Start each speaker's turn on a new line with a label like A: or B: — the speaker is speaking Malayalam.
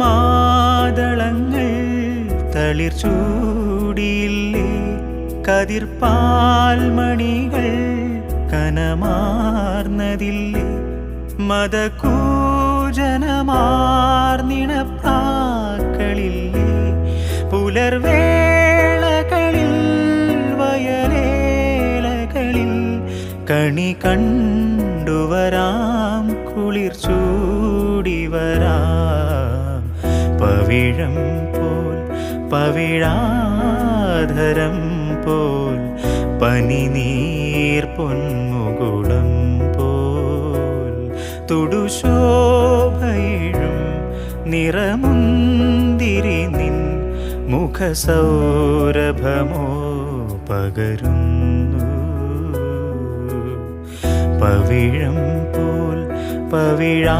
A: മാതളങ്ങൾ തളിർ ചൂടിയില്ലേ? കതിർപ്പാൽമണികൾ കനമാർന്നതില്ലേ? മതകൂജനമാർന്നിണപ്പാക്കളില്ലേ പുലർവേളകളിൽ വയലേലകളിൽ കണി കണ്ടുവരാം കുളിർ ചൂടിവരാം പവിഴം പോൽ പവിഴാധരം പോൽ പനിനീർ പൊന്മുകുളം പോൽ. തുടുശോഭയിഴും നിറമുന്തിരി നിൻ മുഖസൗരഭമോ പകരുന്നു. പവിഴം പോൽ പവിഴാ